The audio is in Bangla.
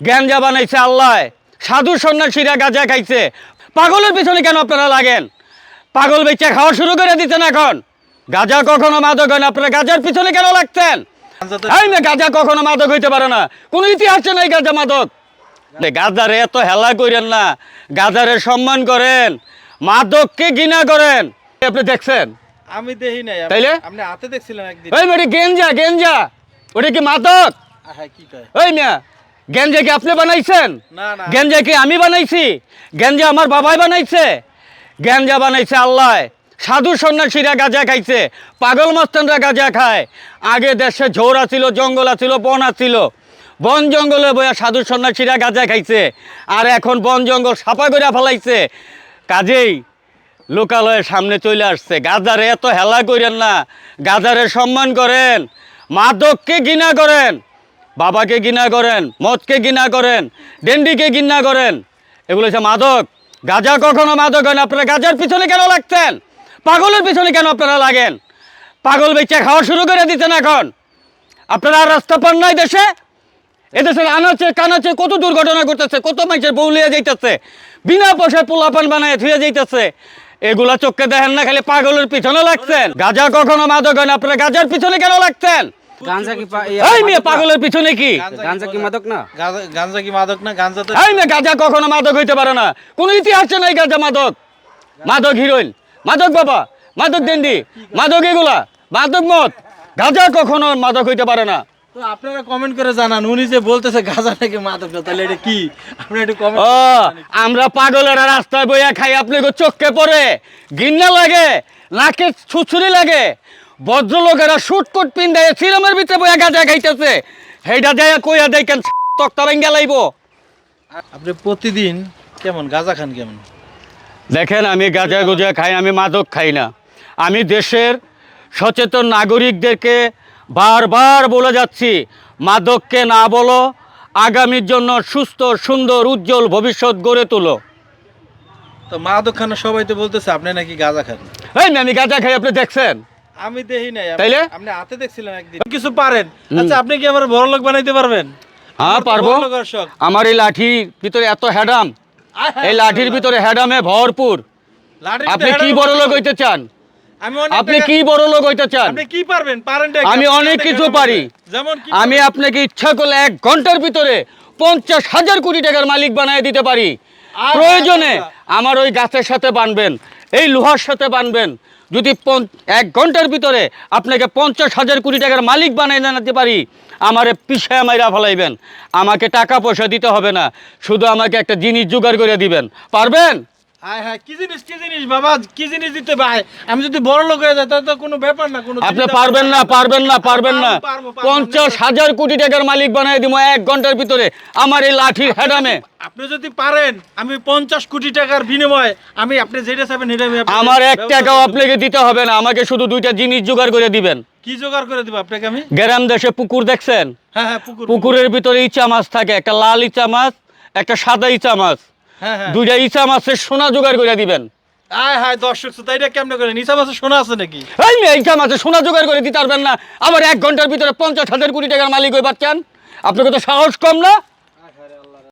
গ্যাঞ্জা বানাইছে আল্লাহ। সাধু সন্ন্যাসীরা গাঁজা খাইছে। পাগলের পিছনে কেন আপনারা লাগেন? পাগল বেচা খাওয়া শুরু করে দিচ্ছেন এখন। গাঁজা কখনো মাদক হয় না। আপনারা গাঁজার পিছনে কেন লাগতেন গাঁজা এই না গাঁজা কখনো মাদক হইতে পারে না। কোনো ইতিহাসে নাই গাঁজা মাদক। গাঁজারে এত হেলা করেন না। গাঁজারে সম্মান করেন। মাদককে ঘৃণা করেন। আপনি দেখছেন? আমি দেখি নাই। তাইলে? আপনি হাতে দেখছিলেন একদিন। ওই মেয়ে গেঞ্জা গেঞ্জা। ওটা কি মাদক? হ্যাঁ কি কয়? ওই মিয়া গেঞ্জা কি আপনি বানাইছেন? গেঞ্জা কি আমি বানাইছি? গেঞ্জা আমার বাবাই বানাইছে? গেঞ্জা বানাইছে আল্লাহ। সাধু সন্ন্যাসীরা গাঁজা খাইছে পাগল মস্তানরা গাঁজা খায়। আগে দেশে ঝোরা ছিল জঙ্গল ছিল বন আছিল। বন জঙ্গলে বয়া সাধু সন্ন্যাসীরা গাঁজা খাইছে আর এখন বন জঙ্গল সাফা করে ফেলাইছে। কাজেই লোকালয়ের সামনে চলে আসছে। গাজারে এত হেলা করেন না গাজারে সম্মান করেন মাদককে ঘৃণা করেন। বাবাকে ঘৃণা করেন, মদকে ঘৃণা করেন, ডেন্ডিকে ঘৃণা করেন। এগুলো হচ্ছে মাদক। গাজা কখনো মাদক হয় না। আপনারা গাজার পিছনে কেন লাগতেন পাগলের পিছনে কেন আপনারা লাগেন? পাগল বেচা খাওয়া শুরু করে দিচ্ছেন এখন। আপনারা রাস্তা পান নাই দেশে? এদেশের আনাচে কানাচে কত দুর্ঘটনা ঘটতেছে, কত মানুষের বউলিয়া যাইতেছে, বিনা পয়সায় পোলাপান বানায় থুয়ে যাইতেছে। এগুলা চোখকে দেখেন না, খালি পাগলের পিছনে লাগছেন। গাজা কখনো মাদক হয় না। আপনারা গাজার পিছনে কেন লাগতেন গাঞ্জা কি এই মেয়ে পাগলের পিছনে কি? গাঞ্জা কি মাদক না? গাঁজা- গাঁজা কি মাদক না? গাঁজা তো এই মেয়ে গাজা কখনো মাদক হইতে পারে না। কোনো ইতিহাসে নাই গাজা মাদক। মাদক হিরোইন। মাদক বাবা মাদক দেন্ডি মাদক এগুলা। মাদক মদ। গাজা কখনো মাদক হইতে পারে না। তো আপনারা কমেন্ট করে জানান উনি যে বলতেছে গাঁজা নাকি মাদক তাহলে এটা কি? আপনি একটু কমেন্ট আমরা পাগলেরা রাস্তায় বইয়া খাই আপনি গো চোখকে পড়ে। গিন্না লাগে নাকে ছুছুরি লাগে। ভদ্রলোকেরা শুট কোট পিন্দায় সিরমের ভিতরে বইয়া গাজা খাইতেছে। হেইটা দেয়া কইয়া দেখেন তক্তা ভেঙ্গা লাইব। আপনি প্রতিদিন কেমন গাঁজা খান কেমন? দেখেন আমি গাঁজা গুজা খাই আমি মাদক খাই না। আমি দেশের সচেতন নাগরিকদেরকে বারবার বলে যাচ্ছি মাদককে না বলো আগামীর জন্য সুস্থ সুন্দর উজ্জ্বল ভবিষ্যৎ গড়ে তোলো। তো মাদক খানা সবাই তো বলতেছে আপনি নাকি গাঁজা খান? এই আমি গাঁজা খাই আপনি দেখছেন? আমি দেখি নাই তাইলে? আপনি হাতে দেখছিলেন একদিন। কিছু পারেন। আচ্ছা আপনি কি আমার বড় লোক বানাইতে পারবেন? হ্যাঁ পারব। বড়লোক আমার এই লাঠির ভিতরে এত হ্যাডাম এই লাঠির ভিতরে হ্যাডামে ভরপুর। আপনি কি বড় লোক হইতে চান? আপনি কি বড় লোক হইতে চান? কি পারবেন? আমি অনেক কিছু পারি। আমি আপনাকে ইচ্ছা করলে এক ঘণ্টার ভিতরে পঞ্চাশ হাজার কোটি টাকার মালিক বানিয়ে দিতে পারি। প্রয়োজনে আমার ওই গাছের সাথে বানবেন। এই লোহার সাথে বানবেন। যদি এক ঘণ্টার ভিতরে আপনাকে পঞ্চাশ হাজার কোটি টাকার মালিক বানাই জানাতে পারি, আমার পিছায় মাইরা ফলাইবেন। আমাকে টাকা পয়সা দিতে হবে না। শুধু আমাকে একটা জিনিস জোগাড় করে দিবেন। পারবেন? হ্যাঁ হ্যাঁ কি জিনিস কি জিনিস বাবা কি জিনিস দিতে ভাই? আমি যদি বড় লোক হয়ে যাই তাহলে তো কোনো ব্যাপার না কোনো আপনি পারবেন না পারবেন না পারবেন না। পঞ্চাশ হাজার কোটি টাকার মালিক বানিয়ে দিব এক ঘণ্টার ভিতরে। আমার এই লাঠির হেডামে। আপনি যদি পারেন আমি পঞ্চাশ কোটি টাকার বিনিময়ে আমি আপনি যেটা চাইবেন সেটা আমার এক টাকাও আপনাকে দিতে হবে না আমাকে শুধু দুইটা জিনিস জোগাড় করে দিবেন। কি জোগাড় করে দিব আপনাকে আমি? গ্রাম দেশে পুকুর দেখছেন? হ্যাঁ হ্যাঁ পুকুর। পুকুরের ভিতরে ইচা মাছ থাকে একটা লাল ইচা মাছ একটা সাদা ইচা মাছ। দুইটা ইসা মাছের সোনা জোগাড় করে দিবেন। আয় হায় দর্শক শ্রোতা এটা কেমনে করে নিচা মাছের সোনা আছে নাকি? এই মেয়ে ইচা মাছের সোনা জোগাড় করে দিতে পারবেন না। আবার এক ঘণ্টার ভিতরে পঞ্চাশ হাজার কোটি টাকার মালিক হয়ে পাচ্ছেন আপনাকে তো সাহস কম না?